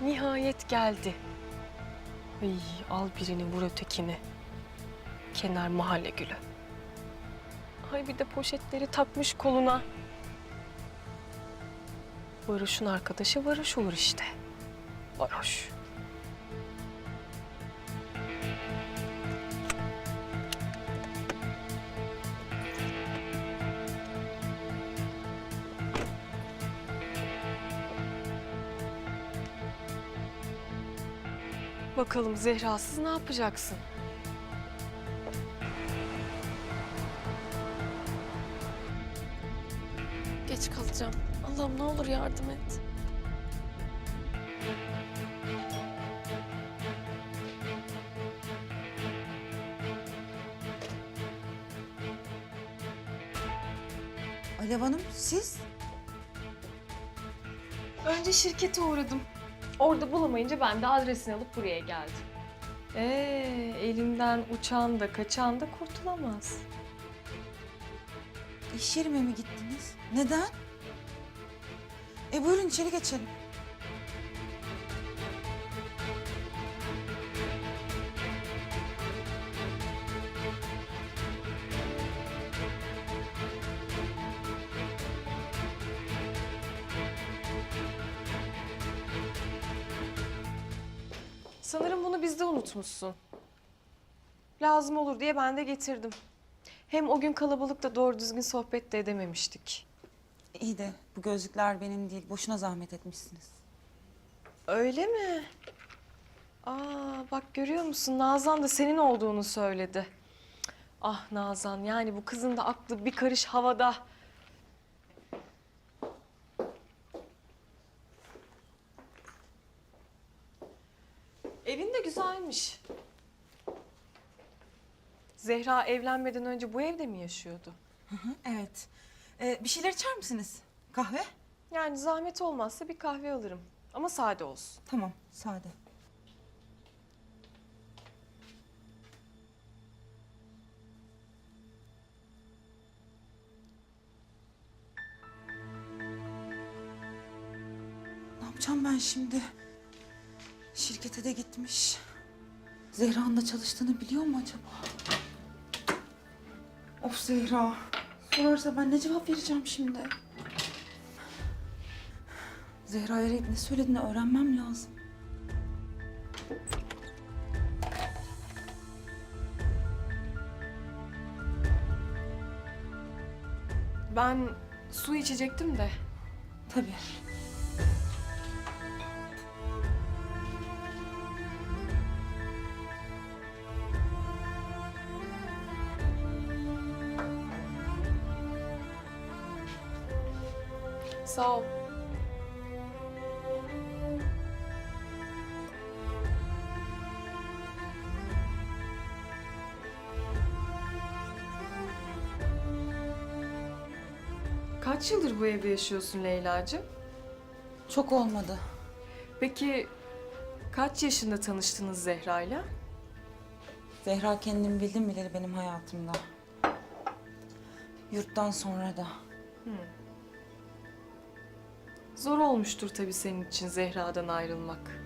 Nihayet geldi. Ay, al birini vur ötekini. Kenar mahalle gülü. Ay bir de poşetleri takmış koluna. Varoş'un arkadaşı Varoş olur işte. Varoş. Bakalım Zehra'sız ne yapacaksın? Geç kalacağım. Allah'ım ne olur yardım et. Alev Hanım siz? Önce şirkete uğradım. Orada bulamayınca ben de adresini alıp buraya geldim. Ee, elimden uçan da kaçan da kurtulamaz. İş yerime mi gittiniz? Neden? E buyurun içeri geçelim. Sanırım bunu bizde unutmuşsun. Lazım olur diye ben de getirdim. Hem o gün kalabalıkta doğru düzgün sohbet de edememiştik. İyi de bu gözlükler benim değil. Boşuna zahmet etmişsiniz. Öyle mi? Aa bak görüyor musun Nazan da senin olduğunu söyledi. Ah Nazan yani bu kızın da aklı bir karış havada. Evin de güzelmiş. Zehra evlenmeden önce bu evde mi yaşıyordu? Hı hı, evet. E, bir şeyler içer misiniz? Kahve? Yani zahmet olmazsa bir kahve alırım. Ama sade olsun. Tamam, sade. Ne yapacağım ben şimdi? Şirkete de gitmiş. Zehra'nın da çalıştığını biliyor mu acaba? Of Zehra. Sorarsa ben ne cevap vereceğim şimdi? Zehra'ya arayıp ne söylediğini öğrenmem lazım. Ben su içecektim de. Tabii. Sağ ol. Kaç yıldır bu evde yaşıyorsun Leyla'cığım? Çok olmadı. Peki kaç yaşında tanıştınız Zehra'yla? Zehra kendimi bildim bileli benim hayatımda. Yurttan sonra da. Zor olmuştur tabii senin için Zehra'dan ayrılmak.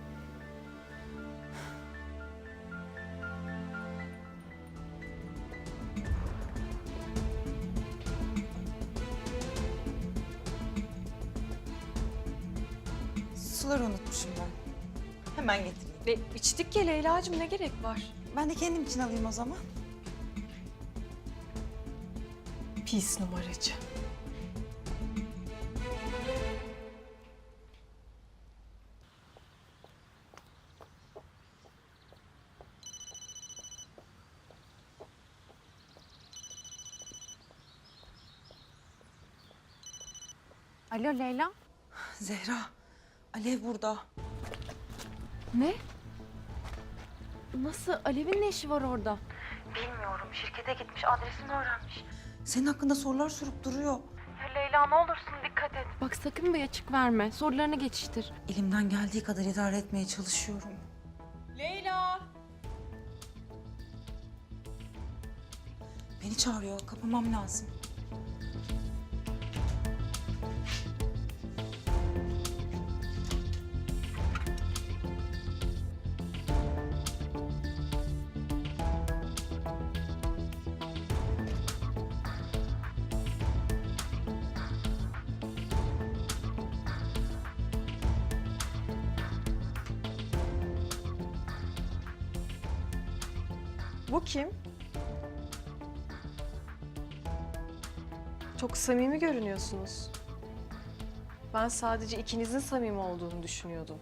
Suları unutmuşum ben. Hemen getireyim. E, içtik ya Leyla'cığım ne gerek var? Ben de kendim için alayım o zaman. Pis numaracı. Alo Leyla. Zehra, Alev burada. Ne? Nasıl? Alev'in ne işi var orada? Bilmiyorum, şirkete gitmiş, adresini öğrenmiş. Senin hakkında sorular sorup duruyor. Leyla ne olursun dikkat et. Bak sakın bir açık verme. Sorularını geçiştir. Elimden geldiği kadar idare etmeye çalışıyorum. Leyla! Beni çağırıyor, kapamam lazım. Bu kim? Çok samimi görünüyorsunuz. Ben sadece ikinizin samimi olduğunu düşünüyordum.